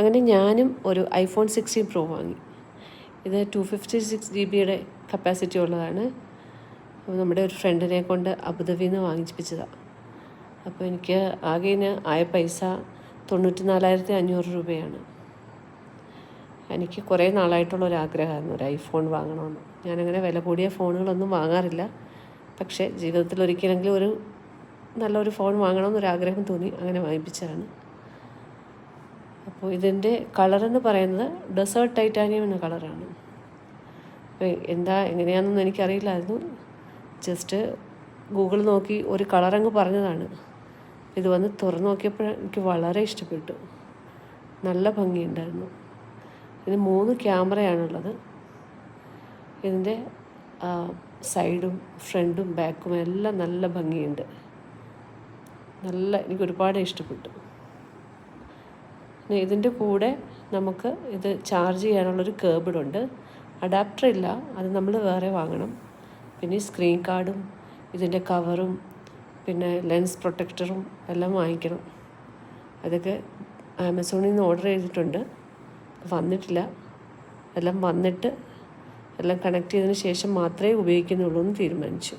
അങ്ങനെ ഞാനും ഒരു ഐഫോൺ സിക്സ്റ്റീൻ പ്രോ വാങ്ങി. ഇത് ടു ഫിഫ്റ്റി സിക്സ് ജി ബിയുടെ കപ്പാസിറ്റി ഉള്ളതാണ്. അപ്പോൾ നമ്മുടെ ഒരു ഫ്രണ്ടിനെ കൊണ്ട് അബുദാബിയിൽ നിന്ന് വാങ്ങിപ്പിച്ചതാണ് അപ്പോൾ എനിക്ക് ആകെ ആയ പൈസ തൊണ്ണൂറ്റി നാലായിരത്തി അഞ്ഞൂറ് രൂപയാണ്. എനിക്ക് കുറേ നാളായിട്ടുള്ള ഒരു ഐഫോൺ വാങ്ങണമെന്ന്. ഞാനങ്ങനെ വില കൂടിയ ഫോണുകളൊന്നും വാങ്ങാറില്ല. പക്ഷേ ജീവിതത്തിൽ ഒരിക്കലെങ്കിലും ഒരു നല്ലൊരു ഫോൺ വാങ്ങണമെന്നൊരു ആഗ്രഹം തോന്നി. അങ്ങനെ വാങ്ങിപ്പിച്ചതാണ്. അപ്പോൾ ഇതിന്റെ കളറെന്ന് പറയുന്നത് ഡെസേർട്ട് ടൈറ്റാനിയം എന്ന കളറാണ് എന്താ എങ്ങനെയാണെന്നൊന്നും എനിക്കറിയില്ലായിരുന്നു. ജസ്റ്റ് ഗൂഗിൾ നോക്കി ഒരു കളറങ്ങ് പറഞ്ഞതാണ്. ഇത് വന്ന് തുറന്നു നോക്കിയപ്പോൾ എനിക്ക് വളരെ ഇഷ്ടപ്പെട്ടു. നല്ല ഭംഗിയുണ്ടായിരുന്നു. ഇതിന് മൂന്ന് ക്യാമറയാണുള്ളത്. ഇതിന്റെ സൈഡും ഫ്രണ്ടും ബാക്കും എല്ലാം നല്ല ഭംഗിയുണ്ട്. നല്ല എനിക്ക് ഒരുപാട് ഇഷ്ടപ്പെട്ടു. ഇതിന്റെ കൂടെ നമുക്ക് ഇത് ചാർജ് ചെയ്യാനുള്ളൊരു കേബിളുണ്ട് അഡാപ്റ്റർ ഇല്ല അത് നമ്മൾ വേറെ വാങ്ങണം. പിന്നെ സ്ക്രീൻ കാർഡും ഇതിന്റെ കവറും പിന്നെ ലെൻസ് പ്രൊട്ടക്ടറും എല്ലാം വാങ്ങിക്കണം. അതൊക്കെ ആമസോണിൽ നിന്ന് ഓർഡർ ചെയ്തിട്ടുണ്ട്. വന്നിട്ടില്ല. എല്ലാം വന്നിട്ട് എല്ലാം കണക്ട് ചെയ്തതിന് ശേഷം മാത്രമേ ഉപയോഗിക്കുന്നുള്ളൂ എന്ന് തീരുമാനിച്ചു.